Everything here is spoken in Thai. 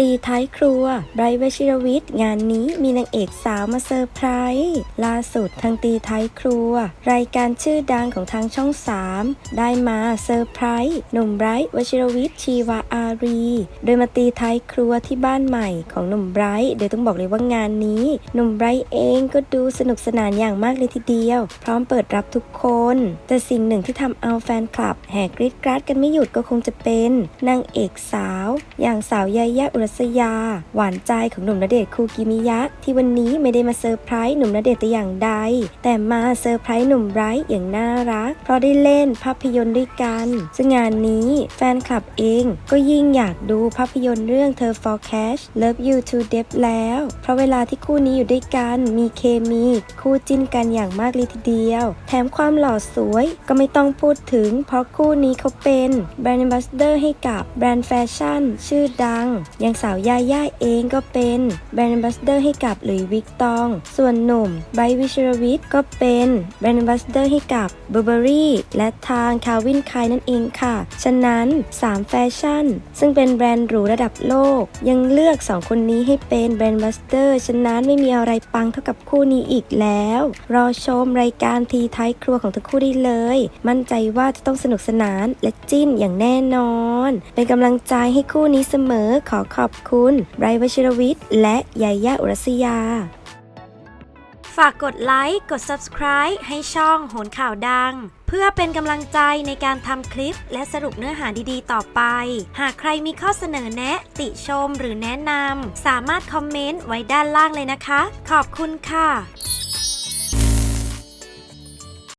ตีท้ายครัวไบรท์วชิรวิทย์ งานนี้มีนางเอกสาวมาเซอร์ไพรส์ล่าสุดทางตีท้ายครัว รายการชื่อดังของทางช่อง 3 ได้มาเซอร์ไพรส์หนุ่มไบรท์วชิรวิทย์ชีวาอารี โดยมาตีท้ายครัวที่บ้านใหม่ของหนุ่มไบรท์โดยต้องบอกเลยว่างานนี้หนุ่มไบรท์เองก็ดูสนุกสนานอย่างมากเลยทีเดียว พร้อมเปิดรับทุกคน แต่สิ่งหนึ่งที่ทำเอาแฟนคลับ แห่กรี๊ดกราดกันไม่หยุดก็คงจะเป็นนางเอกสาว อย่างสาวยายาอุรัสยา หวานใจของหนุ่มณเดชน์คูกิมิยะ ที่วันนี้ไม่ได้มาเซอร์ไพรส์หนุ่มณเดชน์แต่อย่างใด แต่มาเซอร์ไพรส์หนุ่มไบรท์อย่างน่ารัก เพราะได้เล่นภาพยนตร์ด้วยกัน ซึ่งงานนี้แฟนคลับเองก็ยิ่งอยากดูภาพยนตร์เรื่องเธอ for cash love you to death แล้ว เพราะเวลาที่คู่นี้อยู่ด้วยกันมีเคมีคู่จิ้นกันอย่างมากเลยทีเดียว แถมความหล่อสวยก็ไม่ต้องพูดถึง เพราะคู่นี้เขาเป็นแบรนด์ a m b a s s a d o r ให้กับแบรนด์แฟชั่นชื่อดัง อย่างสาวยาย่าเองก็เป็นแบรนด์ a m b a s s a d o r ให้กับหลุยวิกตอง ส่วนหนุ่มไบวิชรวิทย์ก็เป็นแบรนด์ a m b a s s a d o r ให้กับ Burberry และทาง Calvin Klein นั่นเองค่ะ ฉะนั้น 3 แฟชั่น ซึ่งเป็นแบรนด์หรูระดับโลก ยังเลือก 2 คนนี้ให้เป็นแบรนด์บัสเตอร์ ฉะนั้นไม่มีอะไรปังเท่ากับคู่นี้อีกแล้ว รอชมรายการทีท้ายครัวของทั้งคู่ได้เลย มั่นใจว่าจะต้องสนุกสนานและจิ้นอย่างแน่นอน เป็นกำลังใจให้คู่นี้เสมอขอขอบคุณไบรท์วชิรวิทย์ และยายาอุรัสยา ฝากกดไลค์ กด subscribe ให้ช่องโหนข่าวดัง เพื่อเป็นกำลังใจในการทำคลิปและสรุปเนื้อหาดีๆ ต่อไป หากใครมีข้อเสนอแนะ ติชมหรือแนะนำสามารถคอมเมนต์ไว้ด้านล่างเลยนะคะ ขอบคุณค่ะ